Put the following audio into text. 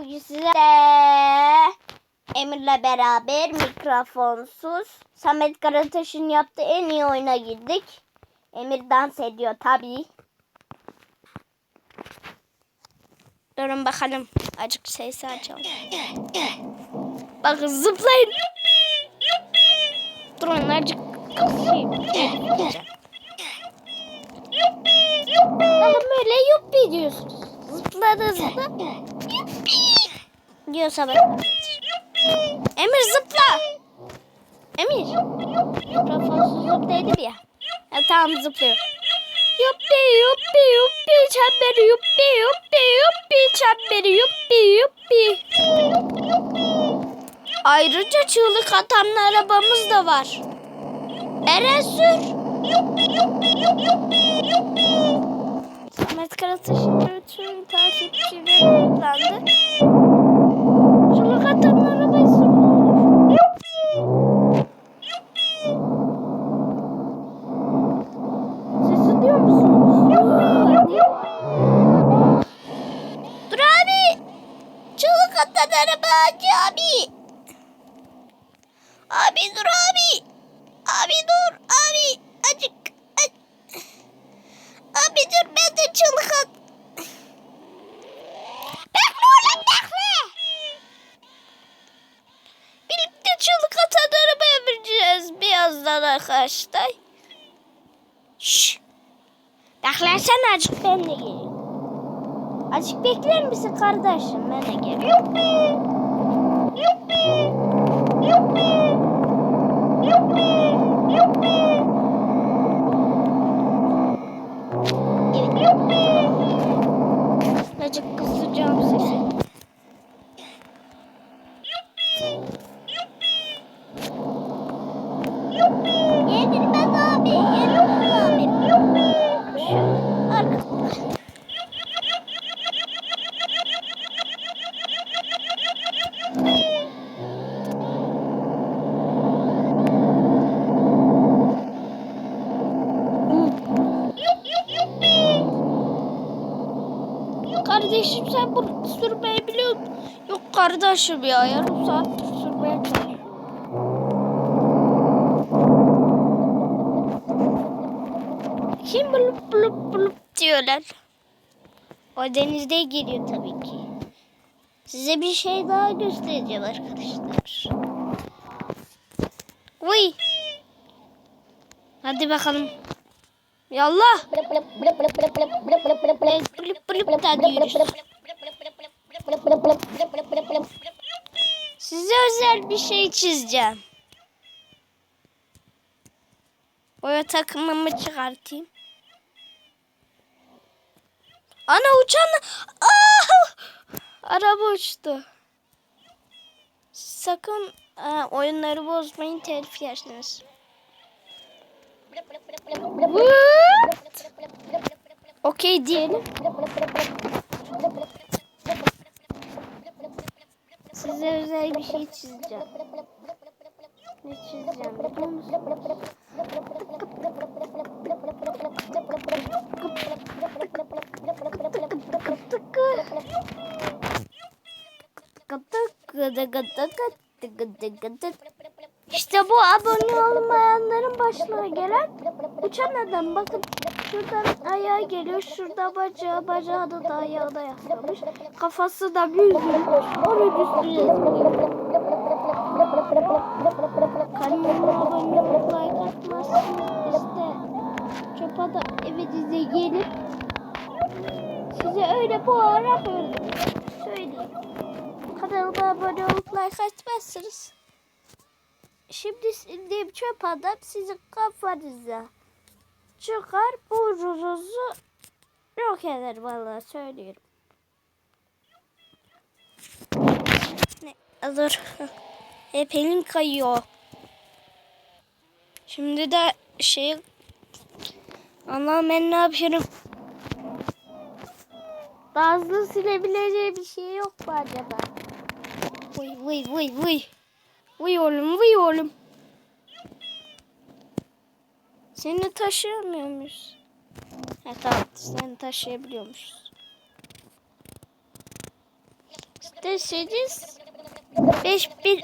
Bugün size Emir'le beraber mikrofonsuz Samet Karataş'ın yaptığı en iyi oyuna girdik. Emir dans ediyor tabii. Durun bakalım. Acık sesi açalım. Bakın zıplayın. Durun acık kısayım. Bakın böyle yuppi diyorsunuz. Zıpladığınızda yuppi diyor Samet Karataş. Emir zıpla. Emir. Mikrofonsuz zıplaydı ya. Ha, tamam zıplıyor. Yuppi yuppi yuppi çemberi yuppi yuppi yuppi çemberi yuppi yuppi. Ayrıca çığlık atanlı arabamız da var. Eren sür. Samet Karataş'ın bütün takipçileri toplandı. Çığlık atanlı arabayı sürüyor. Sesi duyuyor musunuz? Dur abi. Çığlık atan araba acı abi. Abi dur abi. Abi dur abi. Acık. ac- Abi dur ben de at. Bekle oğlum bekle. Birlikte çığlık atan arabaya bineceğiz birazdan arkadaşlar. Şşş. Beklersen azıcık ben de geleyim. Azıcık bekler misin kardeşim? Ben de geliyorum. Yuppi. Yuppi. Yuppi. Yuppi. Yuppi. Yuppi. Azıcık kısacağım sesi. Kardeşim sen bunu sürmeyi biliyor musun? Yok kardeşim ya yarım saattir sürmeye. Kim bulup bulup bulup diyorlar. O denizde geliyor tabii ki. Size bir şey daha göstereceğim arkadaşlar. Uy. Hadi bakalım. Yallah. Size özel bir şey çizeceğim. Boya takımımı çıkartayım. Ana uçan... Aa! Araba uçtu. Sakın aa, oyunları bozmayın telif yersiniz. What? Okey diyelim. Size özel bir şey çizeceğim. Ne çizeceğim biliyor musunuz? İşte bu abone olmayanların başına gelen uçan adam. Bakın şuradan ayağı geliyor. Şurada bacağı, bacağı da, da ayağı da yaslamış. Kafası da. Onun üstü yazıyor. Kanalıma abone olup like atmazsınız işte. Çöp adam evinize gelip size öyle bağırarak öldüm. Söyleyeyim. Kanalıma abone olup like atmazsınız. Şimdi sildiğim çöp adam sizin kafanıza çıkar burnunuzu yok eder vallahi söylüyorum. Ne? Dur. Hep elim kayıyor. Şimdi de şey Allah'ım ben ne yapıyorum? Hızlı silebileceği bir şey yok mu acaba? Vıy vıy vıy vıy. Vıy oğlum vıy oğlum. Seni taşıyamıyor muyuz? Ha tamam seni taşıyabiliyormuşuz. isterseniz 5000